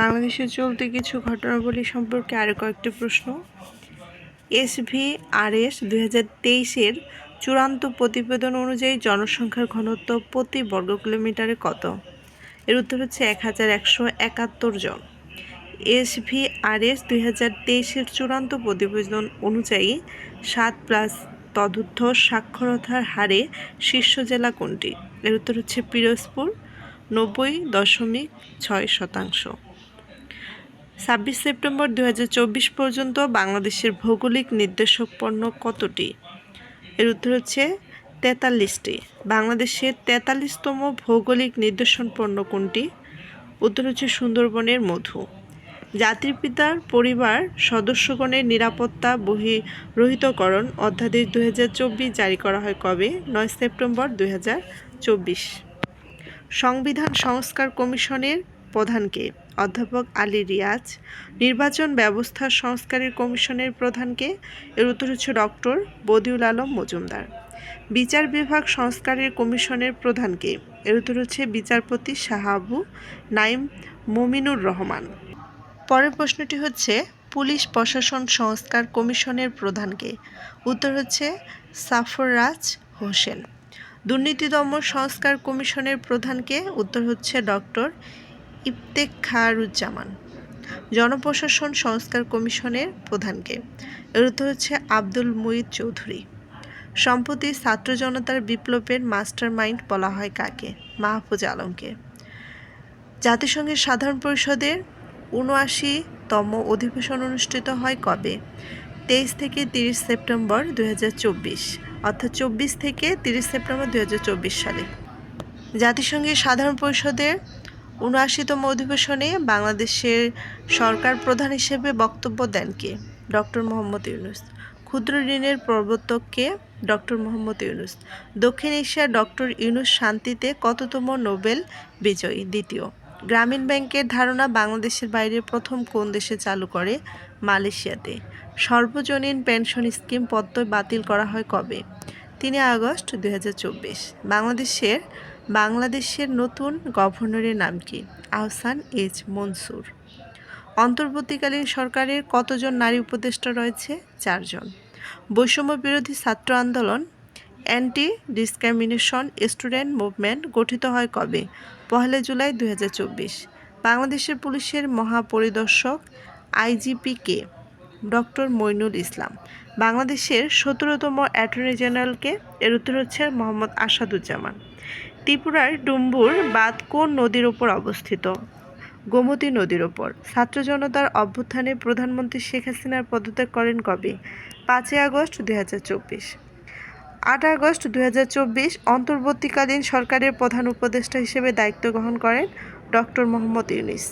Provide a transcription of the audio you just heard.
বাংলাদেশে চলতি কিছু ঘটনাবলী সম্পর্কে আরও কয়েকটি প্রশ্ন। এসভিআরএস দুই হাজার তেইশের চূড়ান্ত প্রতিবেদন অনুযায়ী জনসংখ্যার ঘনত্ব প্রতি বর্গ কিলোমিটারে কত? এর উত্তর হচ্ছে এক হাজার একশো একাত্তর জন। এসভিআরএস দুই হাজার তেইশের চূড়ান্ত প্রতিবেদন অনুযায়ী সাত প্লাস তদুর্থ সাক্ষরতার হারে শীর্ষ জেলা কোনটি? এর উত্তর হচ্ছে পিরোজপুর, নব্বই দশমিক ছয় শতাংশ। ছাব্বিশ সেপ্টেম্বর দু হাজার চব্বিশ পর্যন্ত বাংলাদেশের ভৌগোলিক নির্দেশক পণ্য কতটি? এর উত্তর হচ্ছে তেতাল্লিশটি। বাংলাদেশের তেতাল্লিশতম ভৌগোলিক নির্দেশন পণ্য কোনটি? উত্তর হচ্ছে সুন্দরবনের মধু। জাতির পিতার পরিবার সদস্যগণের নিরাপত্তা বহি বহিরহিতকরণ অধ্যাদেশ দু হাজার চব্বিশ জারি করা হয় কবে? নয় সেপ্টেম্বর দু হাজার চব্বিশ। সংবিধান সংস্কার কমিশনের প্রধানকে। অধ্যাপক আলী রিয়াজ, নির্বাচন ব্যবস্থা সংস্কারের কমিশনের প্রধানকে, এর উত্তর হচ্ছে ডক্টর বদিউল আলম মজুমদার। বিচার বিভাগ সংস্কারের কমিশনের প্রধানকে, এর উত্তর হচ্ছে বিচারপতি শাহাবু নাইম মুমিনুর রহমান। পরের প্রশ্নটি হচ্ছে, পুলিশ প্রশাসন সংস্কার কমিশনের প্রধানকে, উত্তর হচ্ছে সাফররাজ হোসেন। দুর্নীতি দমন সংস্কার কমিশনের প্রধানকে, উত্তর হচ্ছে ডক্টর ইফতেখারুজ্জামান, জনপ্রশাসন সংস্কার কমিশনের প্রধানকে। এর হচ্ছে আব্দুল মুইদ চৌধুরী। সম্প্রতি ছাত্র জনতার বিপ্লবের মাস্টার মাইন্ড বলা হয় কাকে? মাহফুজ আলমকে। জাতিসংঘের সাধারণ পরিষদের উনআশিতম অধিবেশন অনুষ্ঠিত হয় কবে? তেইশ থেকে তিরিশ সেপ্টেম্বর দু হাজার চব্বিশ, অর্থাৎ চব্বিশ থেকে তিরিশ সেপ্টেম্বর দুই হাজার চব্বিশ সালে। জাতিসংঘের সাধারণ পরিষদের উনআশিতম অধিবেশনে বাংলাদেশের সরকার প্রধান হিসেবে বক্তব্য দেন কে? ডক্টর মোহাম্মদ ইউনুস। ক্ষুদ্র ঋণের প্রবর্তককে ডক্টর মোহাম্মদ ইউনুস। দক্ষিণ এশিয়ার ডক্টর ইউনুস শান্তিতে কততম নোবেল বিজয়ী? দ্বিতীয়, গ্রামীণ ব্যাংকের ধারণা বাংলাদেশের বাইরে প্রথম কোন দেশে চালু করে? মালয়েশিয়াতে। সর্বজনীন পেনশন স্কিম পদ্ম বাতিল করা হয় কবে? তিন আগস্ট দুই হাজার চব্বিশ। বাংলাদেশের বাংলাদেশের নতুন গভর্নরের নাম কি? আহসান এইচ মনসুর। অন্তর্বর্তীকালীন সরকারের কতজন নারী উপদেষ্টা রয়েছে? চারজন। বৈষম্য বিরোধী ছাত্র আন্দোলন অ্যান্টি ডিসক্রিমিনেশন স্টুডেন্ট মুভমেন্ট গঠিত হয় কবে? পহেলা জুলাই দুই হাজার চব্বিশ। বাংলাদেশের পুলিশের মহাপরিদর্শক আইজিপি কে ডক্টর মইনুল ইসলাম। বাংলাদেশের সতেরোতম অ্যাটর্নি জেনারেলকে এর উত্তর হচ্ছে মোহাম্মদ আসাদুজ্জামান। ত্রিপুরার ডুম্বুর বাঁধ কোন নদীর ওপর অবস্থিত? গোমতী নদীর ওপর। ছাত্র জনতার অভ্যুত্থানে প্রধানমন্ত্রী শেখ হাসিনার পদত্যাগ করেন কবে? পাঁচই আগস্ট দুই হাজার চব্বিশ। আট আগস্ট দুই হাজার চব্বিশ অন্তর্বর্তীকালীন সরকারের প্রধান উপদেষ্টা হিসেবে দায়িত্ব গ্রহণ করেন ডক্টর মোহাম্মদ ইউনিস।